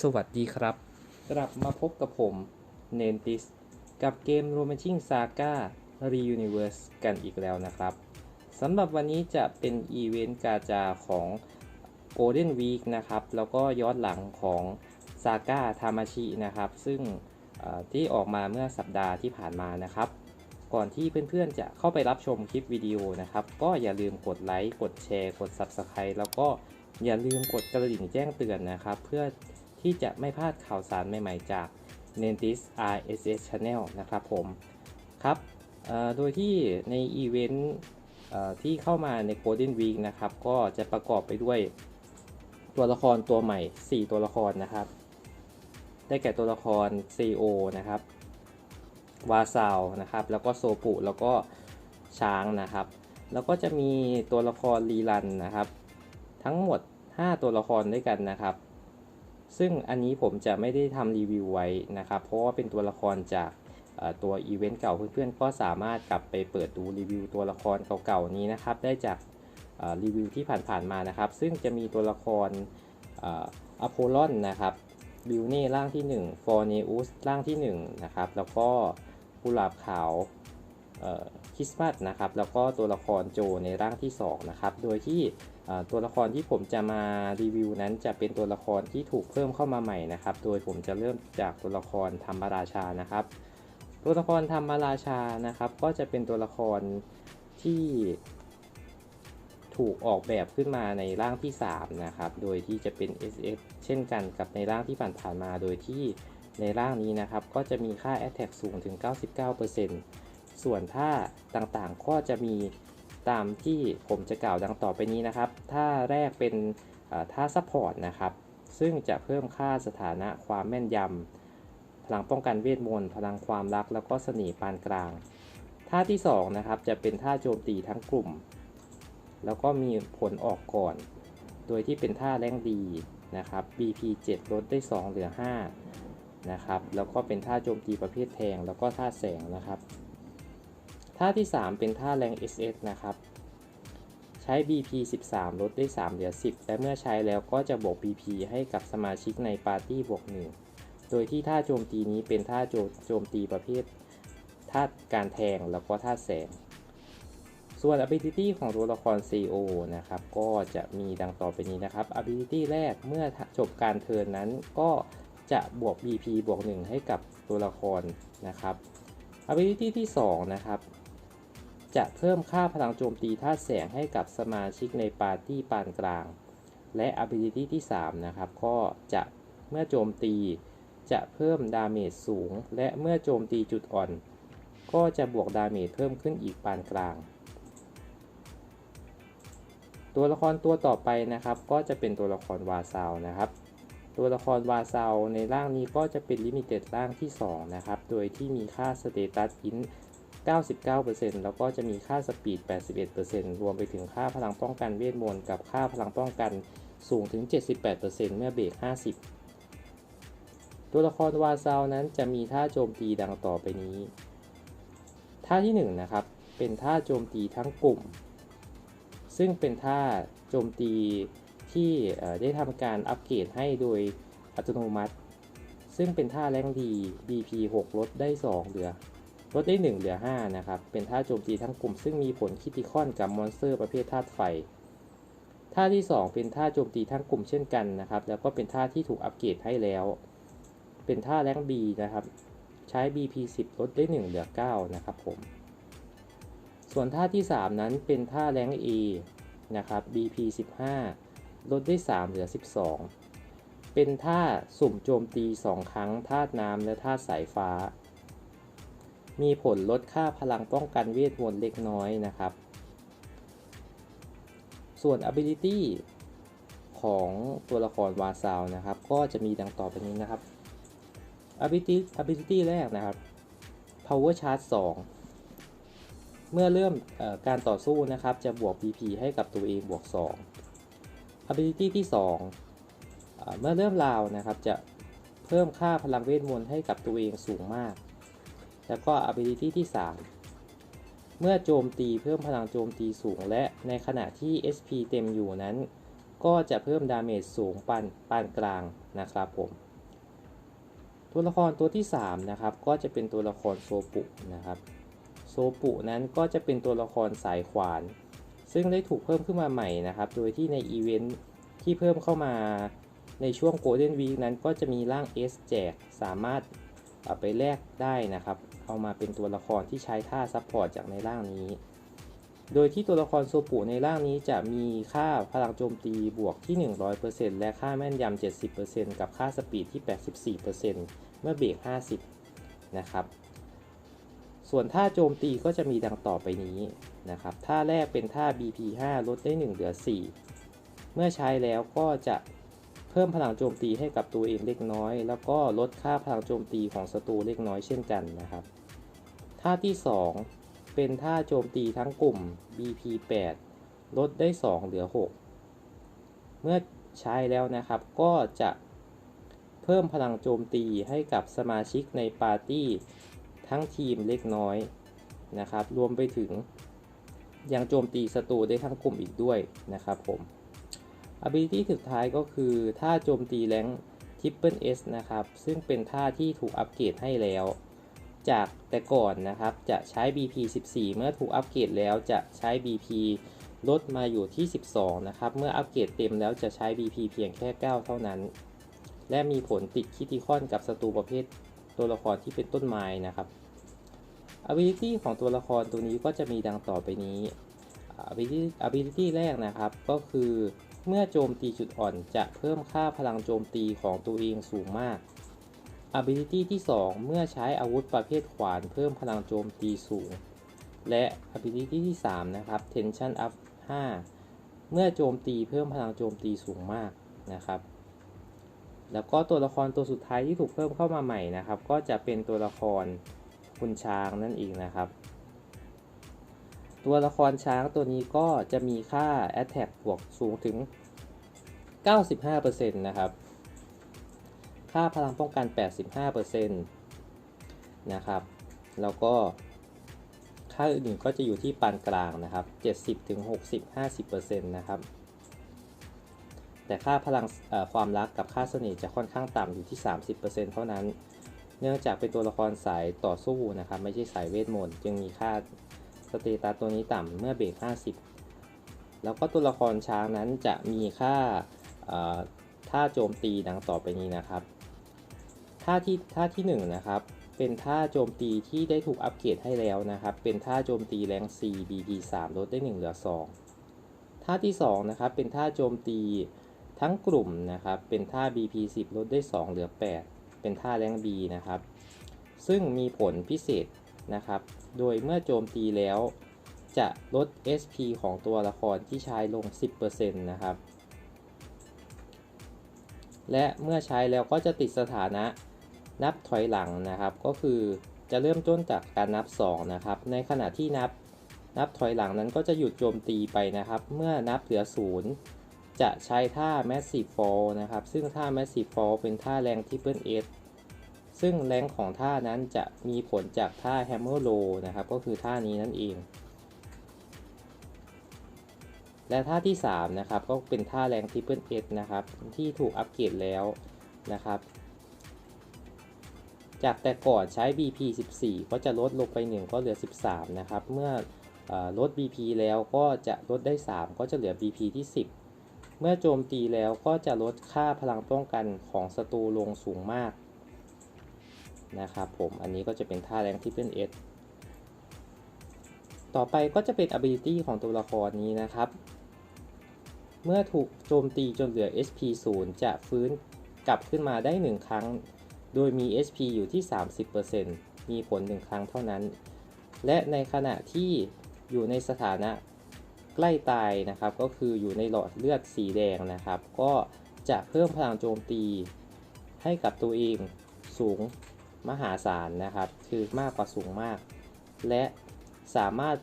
สวัสดีครับ กลับมาพบกับผมเนนติสกับเกม Romancing Saga Reuniverse กันอีกแล้วนะครับสำหรับวันนี้จะเป็นอีเวนต์กาจาของ Golden Week นะครับ แล้วก็ย้อนหลังของ Saga Tamashi นะครับ ซึ่งที่ออกมาเมื่อสัปดาห์ที่ผ่านมานะครับ ก่อนที่เพื่อนๆจะเข้าไปรับชมคลิปวิดีโอนะครับ ก็อย่าลืมกดไลค์ กดแชร์ กด Subscribe แล้วก็อย่าลืมกดกระดิ่งแจ้งเตือนนะครับ เพื่อ ที่จะไม่พลาดข่าวสารใหม่ๆ จาก Nentis RSS Channel นะครับผม ครับโดยที่ในอีเวนต์ที่เข้ามาใน Golden Week นะครับ ก็จะประกอบไปด้วยตัวละครตัวใหม่ 4 ตัวละครนะครับ ได้แก่ตัวละคร CEO นะครับ วาซาวนะครับ แล้วก็โซปุ แล้วก็ช้างนะครับ แล้วก็จะมีตัวละครรีรันนะครับ ทั้งหมด 5 ตัวละครด้วยกันนะครับ ซึ่งอันนี้ผมจะไม่ได้ทำรีวิวไว้นะครับ เพราะว่าเป็นตัวละครจากตัวอีเวนต์เก่าเพื่อนๆ ก็สามารถกลับไปเปิดดูรีวิวตัวละครเก่าๆนี้นะครับ ได้จากรีวิวที่ผ่านๆมานะครับ ซึ่งจะมีตัวละครอโพลอนนะครับบิวเน่ร่างที่1ฟอร์เนอุสร่างที่1นะครับแล้วก็กุหลาบขาว คริสต์มาสนะครับแล้วก็ตัวละครโจในร่างที่2นะครับโดยที่ตัวละครที่ผมจะมารีวิวนั้นจะเป็นตัวละครที่ถูกเพิ่มเข้ามาใหม่นะครับ โดยผมจะเริ่มจากตัวละครธรรมราชานะครับ ตัวละครธรรมราชานะครับ ก็จะเป็นตัวละครที่ถูกออกแบบขึ้นมาในร่างที่ 3 นะครับ โดยที่จะเป็น SF เช่นกันกับในร่างที่ผ่านๆมา โดยที่ในร่างนี้นะครับ ก็จะมีค่า Attack สูงถึง 99% ส่วนท่าต่างๆ ก็จะมีตามที่ผมจะกล่าวดังต่อไปนี้นะครับ ท่าแรกเป็นท่าซัพพอร์ตนะครับ ซึ่งจะเพิ่มค่าสถานะความแม่นยำ พลังป้องกันเวทมนต์ พลังความรัก แล้วก็เสน่ห์ปานกลาง ท่าที่2นะครับ จะเป็นท่าโจมตีทั้งกลุ่ม แล้วก็มีผลออกก่อน โดยที่เป็นท่าแรงดีนะครับ BP 7 ลดได้ 2 เหลือ 5 นะครับ แล้วก็เป็นท่าโจมตีประเภทแทง แล้วก็ท่าแสงนะครับ ท่าที่ 3 เป็นท่าแรง SS นะครับ ใช้ BP 13 ลดได้ 3 เหลือ 10 และเมื่อใช้แล้วก็จะบวก BP ให้กับสมาชิกในปาร์ตี้บวก 1 โดยที่ท่าโจมตีนี้เป็นท่าโจโจมตีประเภทท่าการแทงแล้วก็ท่าแสง ส่วน ability ของตัวละคร CO นะครับ ก็จะมีดังต่อไปนี้นะครับ ability แรกเมื่อจบการเทิร์นนั้นก็จะบวก BP บวก 1 ให้กับตัวละครนะครับ ability ที่ 2 นะครับ จะเพิ่มค่าพลังโจมตีธาตุแสงให้กับสมาชิกในปาร์ตี้ปานกลาง และ ability ที่ 3 นะครับ ก็จะเมื่อโจมตีจะเพิ่มดาเมจสูง และเมื่อโจมตีจุดอ่อน ก็จะบวกดาเมจเพิ่มขึ้นอีกปานกลาง ตัวละครตัวต่อไปนะครับ ก็จะเป็นตัวละครวาซาวนะครับ ตัวละครวาซาวในร่างนี้ก็จะเป็นลิมิเต็ดร่างที่ 2 นะครับ โดยที่มีค่าสเตตัสอิน 99%แล้วก็จะมีค่าสปีด 81%รวมไปถึงค่าพลังป้องกันเวทมนต์กับค่าพลังป้องกันสูงถึง 78%เมื่อเบรก 50 ตัวละครวาซาวนั้นจะมีท่าโจมตีดังต่อไปนี้ ท่าที่1นะครับ เป็นท่าโจมตีทั้งกลุ่ม ซึ่งเป็นท่าโจมตีที่ได้ทำการอัปเกรดให้โดยอัตโนมัติ ซึ่งเป็นท่าแรงดี BP 6 ลดได้ 2 เหลือ ลดได้ 1 เหลือ 5 นะครับ เป็นท่าโจมตีทั้งกลุ่มซึ่งมีผลคิติคอนกับมอนสเตอร์ประเภทธาตุไฟ ท่าที่ 2 เป็นท่าโจมตีทั้งกลุ่มเช่นกันนะครับ แล้วก็เป็นท่าที่ถูกอัปเกรดให้แล้ว เป็นท่าแรง B นะครับ ใช้ BP 10 ลดได้ 1 เหลือ 9 นะครับผม ส่วนท่าที่ 3 นั้นเป็นท่าแรง A นะครับ BP 15 ลดได้ 3 เหลือ 12 เป็นท่าสุ่มโจมตี 2 ครั้งธาตุน้ำและธาตุสายฟ้า มีผลลดค่าพลังป้องกันเวทมนต์เล็กน้อยนะครับ ส่วน ability ของตัวละครวาซาวนะครับ ก็จะมีดังต่อไปนี้นะครับ ability ability แรกนะครับ power charge 2 เมื่อเริ่มการต่อสู้นะครับ จะบวก BP ให้กับตัวเองบวก 2 ability ที่2อ่าเมื่อเริ่มราวนะครับ จะเพิ่มค่าพลังเวทมนต์ให้กับตัวเองสูงมาก แล้วก็ ability ที่ 3 เมื่อโจมตีเพิ่มพลังโจมตีสูง และในขณะที่ SP เต็มอยู่นั้น ก็จะเพิ่มดาเมจสูงปานปานกลางนะครับผม ตัวละครตัวที่ 3 นะครับ ก็จะเป็นตัวละครโซปุนะครับ โซปุนั้นก็จะเป็นตัวละครสายขวาน ซึ่งได้ถูกเพิ่มขึ้นมาใหม่นะครับ โดยที่ในอีเวนท์ที่เพิ่มเข้ามาในช่วง Golden Week นั้นก็จะมีร่าง S แจกสามารถ ไปแลกได้นะครับ เอามาเป็นตัวละครที่ใช้ท่าซัพพอร์ตจากในร่างนี้ โดยที่ตัวละครโซปุในร่างนี้จะมีค่าพลังโจมตีบวกที่ 100%และค่าแม่นยำ 70%กับค่าสปีดที่ 84%เมื่อเบรก 50 นะครับ ส่วนท่าโจมตีก็จะมีดังต่อไปนี้นะครับ ท่าแรกเป็นท่า BP5 ลดได้ 1 เหลือ 4 เมื่อใช้แล้วก็จะ เพิ่มพลังโจมตีให้กับตัวเองเล็กน้อย แล้วก็ลดค่าพลังโจมตีของศัตรูเล็กน้อยเช่นกันนะครับท่าที่ 2 เป็นท่าโจมตีทั้งกลุ่ม BP8 ลดได้ 2 เหลือ 6 เมื่อใช้แล้วนะครับก็จะเพิ่มพลังโจมตีให้กับสมาชิกในปาร์ตี้ทั้งทีมเล็กน้อยนะครับ รวมไปถึงยังโจมตีศัตรูได้ทั้งกลุ่มอีกด้วยนะครับผม ability สุดท้ายก็คือท่าโจมตีแรง Triple S นะครับ ซึ่งเป็นท่าที่ถูกอัปเกรดให้แล้ว จากแต่ก่อนนะครับ จะใช้ BP 14 เมื่อถูกอัปเกรดแล้วจะใช้ BP ลดมาอยู่ที่ 12 นะครับ เมื่ออัปเกรดเต็มแล้วจะใช้ BP เพียงแค่ 9 เท่านั้น และมีผลติดคิติคอนกับศัตรูประเภทตัวละครที่เป็นต้นไม้นะครับ ability ของตัวละครตัวนี้ก็จะมีดังต่อไปนี้ ability ability แรกนะครับก็คือ เมื่อโจมตีจุดอ่อนจะเพิ่มค่าพลังโจมตีของตัวเองสูงมาก ability ที่ 2 เมื่อใช้อาวุธประเภทขวานเพิ่มพลังโจมตีสูง และ ability ที่ 3 นะครับ tension up 5 เมื่อโจมตีเพิ่มพลังโจมตีสูงมากนะครับ แล้วก็ตัวละครตัวสุดท้ายที่ถูกเพิ่มเข้ามาใหม่นะครับ ก็จะเป็นตัวละครคุณช้างนั่นเองนะครับ ตัวละครช้างตัวนี้ก็จะมีค่า Attack บวกสูงถึง 95%นะครับ ค่าพลังป้องกัน 85%นะครับ แล้วก็ค่าอื่นๆก็จะอยู่ที่ปานกลางนะครับ70ถึง60 50%นะครับ แต่ค่าพลังความรักกับค่าเสน่ห์จะค่อนข้างต่ำอยู่ที่ 30%เท่านั้น เนื่องจากเป็นตัวละครสายต่อสู้นะครับ ไม่ใช่สายเวทมนต์จึงมีค่า สเตตัสตัวนี้ต่ำเมื่อเบรก50 แล้วก็ตัวละครช้างนั้นจะมีค่าท่าโจมตีดังต่อไปนี้นะครับท่าที่ท่าที่1นะครับเป็นท่าโจมตีที่ได้ถูกอัปเกรดให้แล้วนะครับ เป็นท่าโจมตีแรง C BP 3ลดได้ 1 เหลือ 2 ท่าที่2นะครับเป็นท่าโจมตีทั้งกลุ่มนะครับ เป็นท่า BP 10ลดได้ 2 เหลือ 8 เป็นท่าแรง B นะครับ ซึ่งมีผลพิเศษ นะครับ โดยเมื่อโจมตีแล้วจะลด SP ของตัวละครที่ใช้ลง 10%นะครับ และเมื่อใช้แล้วก็จะติดสถานะนับถอยหลังนะครับ ก็คือจะเริ่มต้นจากการนับ 2 นะครับ ในขณะที่นับนับถอยหลังนั้นก็จะหยุดโจมตีไปนะครับ เมื่อนับเหลือ 0 จะใช้ท่า Massive Fall นะครับ ซึ่งท่า Massive Fall เป็นท่าแรง Triple S ซึ่งแรงของท่านั้นจะมีผลจากท่า Hammer Low นะครับ ก็คือท่านี้นั่นเอง และท่าที่ 3 นะครับ ก็เป็นท่าแรง Triple S นะครับ ที่ถูกอัปเกรดแล้วนะครับ จากแต่ก่อนใช้ BP 14 ก็จะลดลงไป 1 ก็เหลือ 13 นะครับ เมื่ออลด BP แล้วก็จะลดได้ 3 ก็จะเหลือ BP ที่ 10 เมื่อโจมตีแล้วก็จะลดค่าพลังป้องกันของศัตรูลงสูงมาก นะครับผมอันนี้ก็จะเป็นท่าแรงที่เป็น S ต่อไปก็จะเป็น ability ของตัวละครนี้นะครับ เมื่อถูกโจมตีจนเหลือ SP 0 จะฟื้นกลับขึ้นมาได้ 1 ครั้ง โดยมี SP อยู่ที่ 30%มีผล 1 ครั้งเท่านั้น และในขณะที่อยู่ในสถานะใกล้ตายนะครับ ก็คืออยู่ในหลอดเลือดสีแดงนะครับ ก็จะเพิ่มพลังโจมตีให้กับตัวเองสูง มหาศาลนะครับ คือมากกว่าสูงมาก และสามารถ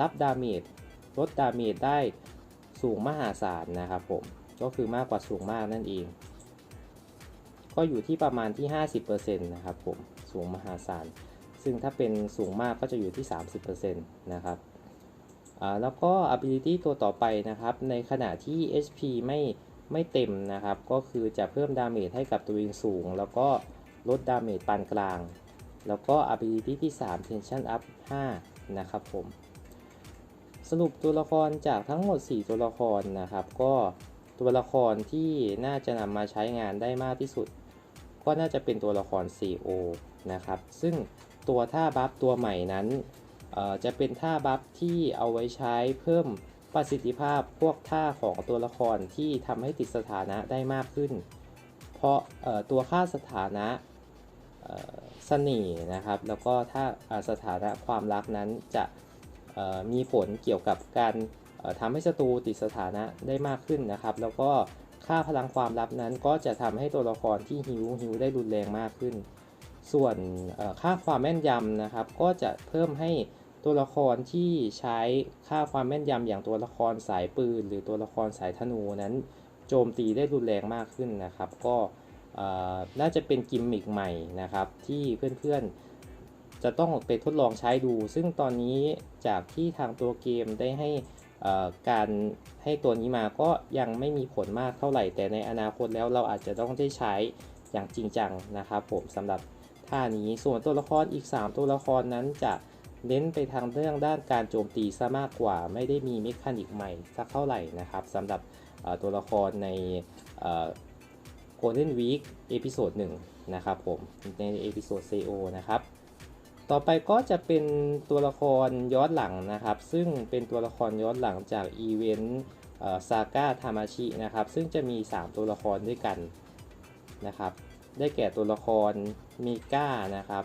รับดาเมจลดดาเมจได้สูงมหาศาลนะครับผมก็คือมากกว่าสูงมากนั่นเอง ก็อยู่ที่ประมาณที่ 50%นะครับผมสูงมหาศาล ซึ่งถ้าเป็นสูงมากก็จะอยู่ที่ 30%นะครับแล้วก็ ability ตัวต่อไปนะครับ ในขณะที่ HP ไม่ไม่เต็มนะครับ ก็คือจะเพิ่มดาเมจให้กับตัวเองสูง แล้วก็ ลดดาเมจปานกลาง แล้วก็ ability ที่ 3 tension up 5 นะครับผม สรุปตัวละครจากทั้งหมด 4 ตัวละครนะครับ ก็ตัวละครที่น่าจะนำมาใช้งานได้มากที่สุด ก็น่าจะเป็นตัวละคร CO นะครับ ซึ่งตัวท่าบัฟตัวใหม่นั้นจะเป็นท่าบัฟที่เอาไว้ใช้เพิ่มประสิทธิภาพพวกท่าของตัวละครที่ทำให้ติดสถานะได้มากขึ้น เพราะตัวค่าสถานะ เสน่ห์นะครับ แล้วก็ถ้าสถานะความรักนั้นจะมีผลเกี่ยวกับการเอ่อทำให้ศัตรูติดสถานะได้มากขึ้นนะครับ แล้วก็ค่าพลังความลับนั้นก็จะทำให้ตัวละครที่ฮิวฮิวได้รุนแรงมากขึ้น ส่วนค่าความแม่นยำนะครับ ก็จะเพิ่มให้ตัวละครที่ใช้ค่าความแม่นยำอย่างตัวละครสายปืน หรือตัวละครสายธนูนั้น โจมตีได้รุนแรงมากขึ้นนะครับ ก็ น่าจะเป็นกิมมิกใหม่นะครับ ที่เพื่อนๆจะต้องไปทดลองใช้ดู ซึ่งตอนนี้จากที่ทางตัวเกมได้ให้การให้ตัวนี้มาก็ยังไม่มีผลมากเท่าไหร่ แต่ในอนาคตแล้วเราอาจจะต้องได้ใช้อย่างจริงจังนะครับผมสำหรับท่านี้ส่วนตัวละครอีก 3 ตัวละครนั้นจะเน้นไปทางเรื่องด้านการโจมตีซะมากกว่า ไม่ได้มีเมคานิกใหม่สักเท่าไหร่นะครับสำหรับตัวละครใน Golden Week เอพิโซด1นะครับผมในเอพิโซด CO นะครับ ต่อไปก็จะเป็นตัวละครย้อนหลังนะครับ ซึ่งเป็นตัวละครย้อนหลังจากอีเวนต์ซาก้าทามาชินะครับ ซึ่งจะมี 3 ตัวละครด้วยกันนะครับ ได้แก่ตัวละครมิก้านะครับ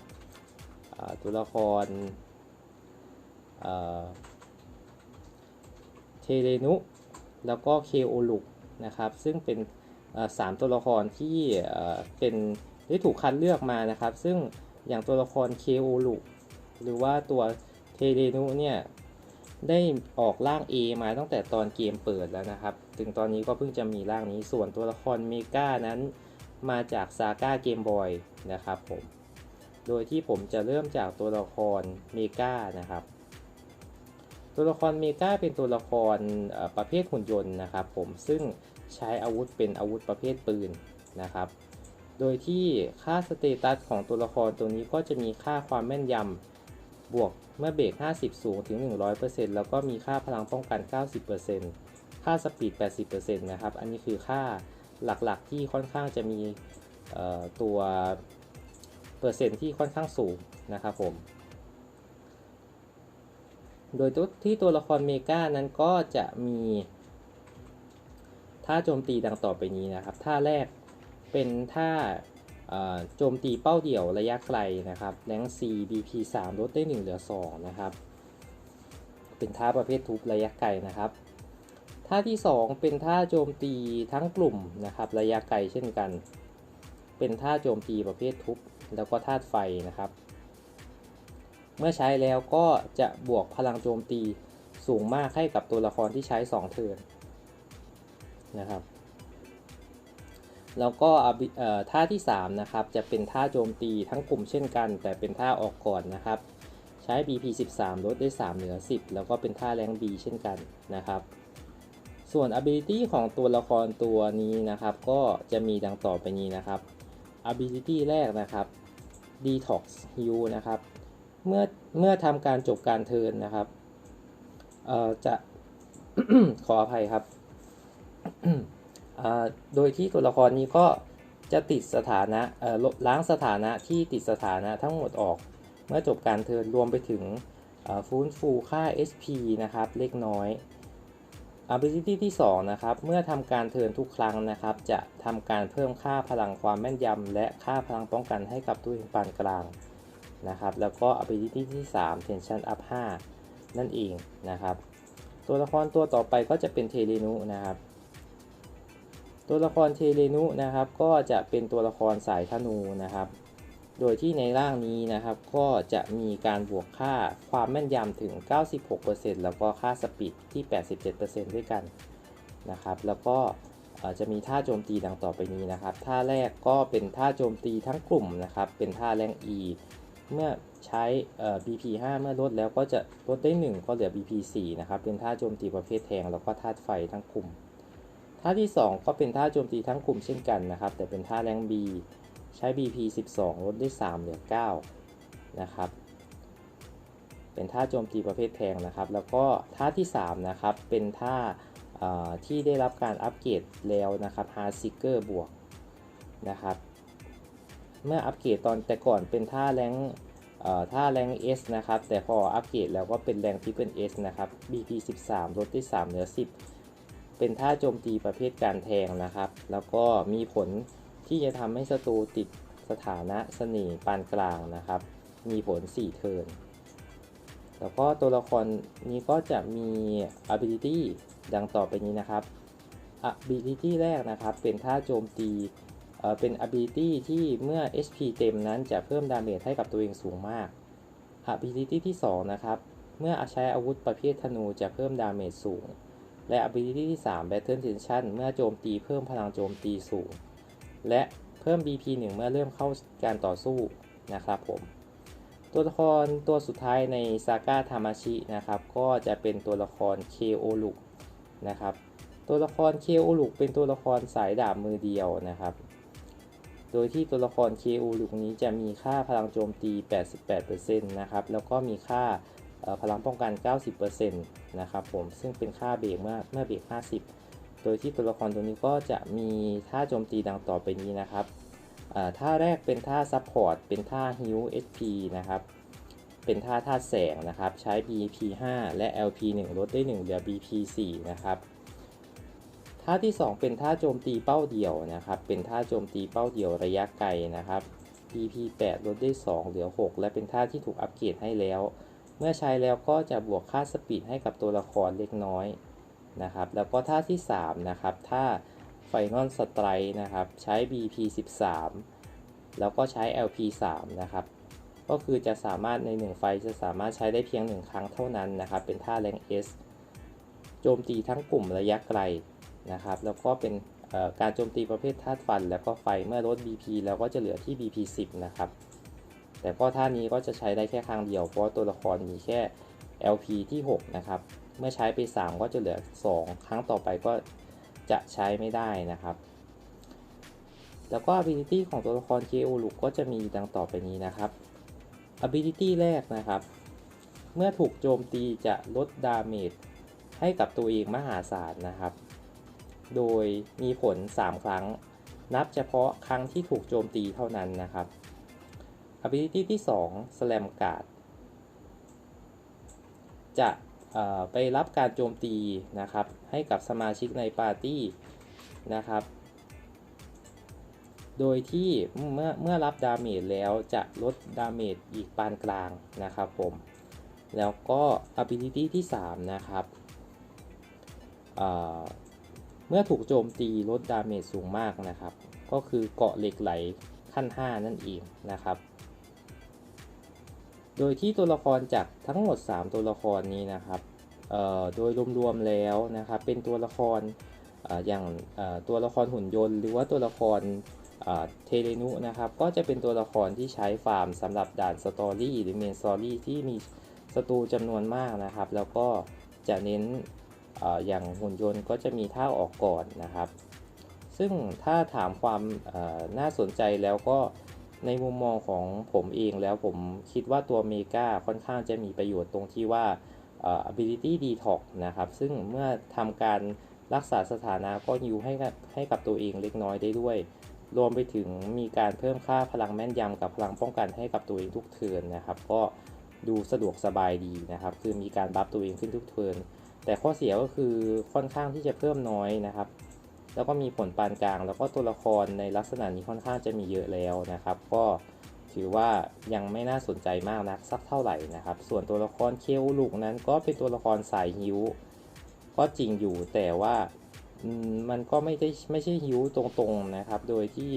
ตัวละครเทเรนุ แล้วก็เคโอลุกนะครับ ซึ่งเป็น สามตัวละครที่เป็นได้ถูกคัดเลือกมานะครับ ซึ่งอย่างตัวละครเคโอลุหรือว่าตัวเทเรนุเนี่ยได้ออกร่าง A มาตั้งแต่ตอนเกมเปิดแล้วนะครับ ถึงตอนนี้ก็เพิ่งจะมีร่างนี้ ส่วนตัวละครเมกานั้นมาจากซาก้าเกมบอยนะครับผม โดยที่ผมจะเริ่มจากตัวละครเมกานะครับ ตัวละครเมกาเป็นตัวละครประเภทหุ่นยนต์นะครับผม ซึ่ง ใช้อาวุธเป็นอาวุธประเภทปืนนะครับ โดยที่ค่าสเตตัสของตัวละครตัวนี้ก็จะมีค่าความแม่นยำบวกเมื่อเบรก 50 สูงถึง 100%แล้วก็มีค่าพลังป้องกัน 90%ค่าสปีด 80%นะครับ อันนี้คือค่าหลักๆที่ค่อนข้างจะมีตัวเปอร์เซ็นต์ที่ค่อนข้างสูงนะครับผม โดยที่ตัวละครเมกานั้นก็จะมี ท่าโจมตีดังต่อไปนี้นะครับ ท่าแรกเป็นท่าโจมตีเป้าเดี่ยวระยะไกลนะครับแรง C BP 3ลดได้1เหลือ2นะครับ เป็นท่าประเภททุบระยะไกลนะครับ ท่าที่ 2 เป็นท่าโจมตีทั้งกลุ่มนะครับ ระยะไกลเช่นกัน เป็นท่าโจมตีประเภททุบแล้วก็ธาตุไฟนะครับ เมื่อใช้แล้วก็จะบวกพลังโจมตีสูงมากให้กับตัวละครที่ใช้ 2 เทิร์น นะครับ แล้วก็ท่าที่ 3 นะครับ จะเป็นท่าโจมตีทั้งกลุ่มเช่นกัน แต่เป็นท่าออกก่อนนะครับ ใช้ BP 13 ลดได้ 3 เหลือ 10 แล้วก็เป็นท่าแรง B เช่นกันนะครับส่วน ability ของตัวละครตัวนี้นะครับ ก็จะมีดังต่อไปนี้นะครับ ability แรกนะครับ detox heal นะครับ เมื่อเมื่อทำการจบการเทินนะครับ เอ่อจะ ขออภัยครับ โดยที่ตัวละครนี้ก็จะติดสถานะลบล้างสถานะที่ติดสถานะทั้งหมดออก เมื่อจบการเทิร์นรวมไปถึงฟื้นฟูค่า SP นะครับ เล็กน้อย ability ที่ 2 นะครับ เมื่อทำการเทิร์นทุกครั้งนะครับ จะทำการเพิ่มค่าพลังความแม่นยำและค่าพลังป้องกันให้กับตัวเองปานกลางนะครับ แล้วก็ ability ที่ 3 tension up 5 นั่นเองนะครับ ตัวละครตัวต่อไปก็จะเป็นเทเลนุนะครับ ตัวละครเทเลนุนะครับ ก็จะเป็นตัวละครสายธนูนะครับ โดยที่ในร่างนี้นะครับ ก็จะมีการบวกค่าความแม่นยำถึง 96%แล้วก็ค่าสปีดที่ 87%ด้วยกันนะครับ แล้วก็จะมีท่าโจมตีดังต่อไปนี้นะครับ ท่าแรกก็เป็นท่าโจมตีทั้งกลุ่มนะครับ เป็นท่าแรง E เมื่อใช้ BP 5เมื่อลดแล้วก็จะลดได้ 1 ก็เหลือ BP 4นะครับ เป็นท่าโจมตีประเภทแทง แล้วก็ธาตุไฟทั้งกลุ่ม ท่าที่ 2 ก็เป็นท่าโจมตีทั้งกลุ่มเช่นกันนะครับ แต่เป็นท่าแรง B ใช้ BP 12 ลดได้ 3 เหลือ 9 นะครับ เป็นท่าโจมตีประเภทแทงนะครับ แล้วก็ท่าที่ 3 นะครับ เป็นท่าที่ได้รับการอัปเกรดแล้วนะครับ Hard Seeker บวกนะครับ เมื่ออัปเกรดตอนแต่ก่อนเป็นท่าแรงท่าแรง S นะครับ แต่พออัปเกรดแล้วก็เป็นแรง Triple S นะครับ BP 13 ลดได้ 3 เหลือ 10 เป็นท่าโจมตีประเภทการแทงนะครับ แล้วก็มีผลที่จะทำให้ศัตรูติดสถานะเสน่ห์ปานกลางนะครับ มีผล 4 เทิร์น แล้วก็ตัวละครนี้ก็จะมี ability ดังต่อไปนี้นะครับ ability แรกนะครับ เป็นท่าโจมตีเอ่อเป็น ability ที่เมื่อ HP เต็มนั้นจะเพิ่มดาเมจให้กับตัวเองสูงมาก ability ที่ 2 นะครับ เมื่อใช้อาวุธประเภทธนูจะเพิ่มดาเมจสูง และ ability ที่ 3 battle tension เมื่อโจมตีเพิ่มพลังโจมตีสูง และเพิ่ม BP 1 เมื่อเริ่มเข้าการต่อสู้นะครับผม ตัวละครตัวสุดท้ายในซาก้าทามาชินะครับ ก็จะเป็นตัวละครเคโอลุนะครับ ตัวละครเคโอลุเป็นตัวละครสายดาบมือเดียวนะครับ โดยที่ตัวละครเคโอลุนี้จะมีค่าพลังโจมตี 88%นะครับ แล้วก็มีค่า พลังป้องกัน 90%นะครับผมซึ่งเป็นค่าเบรกเมื่อเมื่อเบรก 50 โดยที่ตัวละครตัวนี้ก็จะมีท่าโจมตีดังต่อไปนี้นะครับท่าแรกเป็นท่าซัพพอร์ตเป็นท่าฮิว HP นะครับเป็นท่าท่าแสงนะครับใช้ BP 5และ LP 1ลดได้1เหลือ BP 4นะครับท่าที่ 2 เป็นท่าโจมตีเป้าเดี่ยวนะครับ เป็นท่าโจมตีเป้าเดี่ยวระยะไกลนะครับ BP 8ลดได้ 2 เหลือ 6 และเป็นท่าที่ถูกอัปเกรดให้แล้ว เมื่อใช้แล้วก็จะบวกค่าสปีดให้กับตัวละครเล็กน้อยนะครับ แล้วก็ท่าที่ 3 นะครับท่าไฟนอลสไตร์นะครับ ใช้ BP 13แล้วก็ใช้ LP 3นะครับ ก็คือจะสามารถใน 1 ไฟจะสามารถใช้ได้เพียง 1 ครั้งเท่านั้นนะครับ เป็นท่าแรง S โจมตีทั้งกลุ่มระยะไกลนะครับ แล้วก็เป็นการโจมตีประเภทธาตุฟัน แล้วก็ไฟเมื่อลด BP แล้วก็จะเหลือที่ BP 10นะครับ แต่ก็ท่านี้ก็จะใช้ได้แค่ครั้งเดียว เพราะว่าตัวละครมีแค่ LP ที่ 6 นะครับ เมื่อใช้ไป 3 ก็จะเหลือ 2 ครั้งต่อไปก็จะใช้ไม่ได้นะครับ แล้วก็ ability ของตัวละคร KO ลุกก็จะมีดังต่อไปนี้นะครับ ability แรกนะครับ เมื่อถูกโจมตีจะลดดาเมจให้กับตัวเองมหาศาลนะครับ โดยมีผล 3 ครั้ง นับเฉพาะครั้งที่ถูกโจมตีเท่านั้นนะครับ ability ที่2 slam guard จะไปรับการโจมตีนะครับ ให้กับสมาชิกในปาร์ตี้นะครับ โดยที่เมื่อเมื่อรับดาเมจแล้วจะลดดาเมจอีกปานกลางนะครับผม แล้วก็ ability ที่ 3 นะครับเเมื่อถูกโจมตีลดดาเมจสูงมากนะครับ ก็คือเกาะเหล็กไหลขั้น 5 นั่นเองนะครับ โดยที่ตัวละครจากทั้งหมด 3 ตัวละครนี้นะครับโดยรวมๆแล้วนะครับเป็นตัวละครออย่างตัวละครหุ่นยนต์ หรือว่าตัวละครเทเลนุนะครับก็จะเป็นตัวละครที่ใช้ฟาร์มสำหรับด่านสตอรี่หรือเมนสตอรี่ที่มีศัตรูจำนวนมากนะครับ แล้วก็จะเน้นออย่างหุ่นยนต์ก็จะมีท่าออกก่อนนะครับ ซึ่งถ้าถามความน่าสนใจแล้วก็ ในมุมมองของผมเองแล้วผมคิดว่าตัวเมกาค่อนข้างจะมีประโยชน์ตรงที่ว่า ability detox นะครับ ซึ่งเมื่อทำการรักษาสถานะก็ยูให้ให้กับตัวเองเล็กน้อยได้ด้วย รวมไปถึงมีการเพิ่มค่าพลังแม่นยำกับพลังป้องกันให้กับตัวเองทุกเทินนะครับ ก็ดูสะดวกสบายดีนะครับ คือมีการบัฟตัวเองขึ้นทุกเทินแต่ข้อเสียก็คือค่อนข้างที่จะเพิ่มน้อยนะครับ แล้วก็มีผลปานกลาง แล้วก็ตัวละครในลักษณะนี้ค่อนข้างจะมีเยอะแล้วนะครับ ก็ถือว่ายังไม่น่าสนใจมากนักสักเท่าไหร่นะครับ ส่วนตัวละครเคลลูกนั้นก็เป็นตัวละครสายฮิวก็จริงอยู่แต่ว่ามันก็ไม่ได้ไม่ใช่ฮิวตรงๆนะครับ โดยที่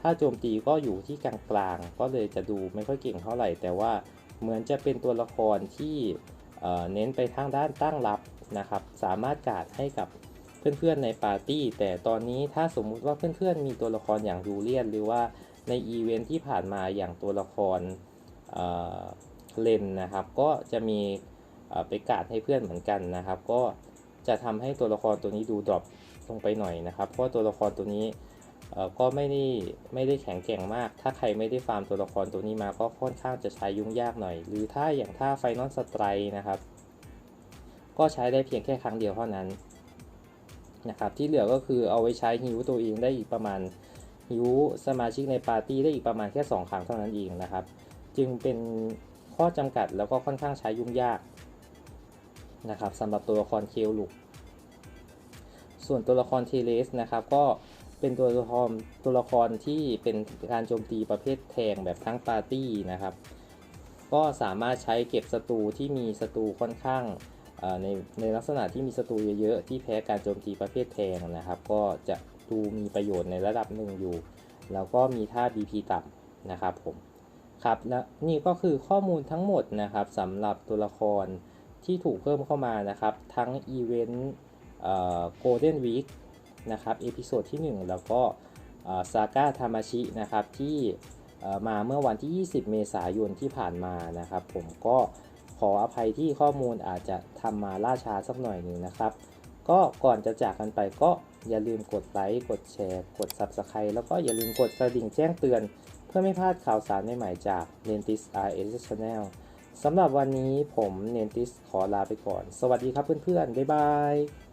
ถ้าโจมตีก็อยู่ที่กลางๆก็เลยจะดูไม่ค่อยเก่งเท่าไหร่ แต่ว่าเหมือนจะเป็นตัวละครที่เน้นไปทางด้านตั้งรับนะครับ สามารถกาดให้กับ เพื่อนๆในปาร์ตี้ แต่ตอนนี้ถ้าสมมุติว่าเพื่อนๆมีตัวละครอย่างดูเลียน หรือว่าในอีเวนท์ที่ผ่านมาอย่างตัวละครเลนนะครับ ก็จะมีเอ่อไปการ์ดให้เพื่อนเหมือนกันนะครับ ก็จะทำให้ตัวละครตัวนี้ดูดรอปลงไปหน่อยนะครับ เพราะว่าตัวละครตัวนี้ก็ไม่ได้ไม่ได้แข็งแกร่งมาก ถ้าใครไม่ได้ฟาร์มตัวละครตัวนี้มาก็ค่อนข้างจะใช้ยุ่งยากหน่อย หรือถ้าอย่างถ้าไฟนอลสไตร์นะครับ ก็ใช้ได้เพียงแค่ครั้งเดียวเท่านั้น นะครับ ที่เหลือก็คือเอาไว้ใช้ฮิวตัวเองได้อีกประมาณฮิวสมาชิกในปาร์ตี้ได้อีกประมาณแค่ 2 ครั้งเท่านั้นเองนะครับ จึงเป็นข้อจำกัดแล้วก็ค่อนข้างใช้ยุ่งยากนะครับสำหรับตัวละครเคลลุกส่วนตัวละครเทเลสนะครับก็เป็นตัวละครตัวละครที่เป็นการโจมตีประเภทแทงแบบทั้งปาร์ตี้นะครับ ก็สามารถใช้เก็บศัตรูที่มีศัตรูค่อนข้าง ในในลักษณะที่มีศัตรูเยอะๆ ที่แพ้การโจมตีประเภทแทงนะครับ ก็จะดูมีประโยชน์ในระดับหนึ่งอยู่ แล้วก็มีท่า BP ต่ำนะครับผมครับและนี่ก็คือข้อมูลทั้งหมดนะครับสำหรับตัวละครที่ถูกเพิ่มเข้ามานะครับ ทั้งอีเวนต์โกลเด้นวีคนะครับเอพิโซดที่ 1 แล้วก็ซาก้าทามาชินะครับที่มาเมื่อวันที่ 20 เมษายนที่ผ่านมานะครับ ผมก็ ขออภัยที่ข้อมูลอาจจะทำมาล่าช้าสักหน่อยหนึ่งนะครับ ก็ก่อนจะจากกันไปก็อย่าลืมกดไลค์ กดแชร์ กด Subscribe แล้วก็อย่าลืมกดกระดิ่งแจ้งเตือน เพื่อไม่พลาดข่าวสารใหม่ๆจาก Nentis RS Channel สำหรับวันนี้ผม Nentis ขอลาไปก่อน สวัสดีครับเพื่อนๆ บ๊ายบาย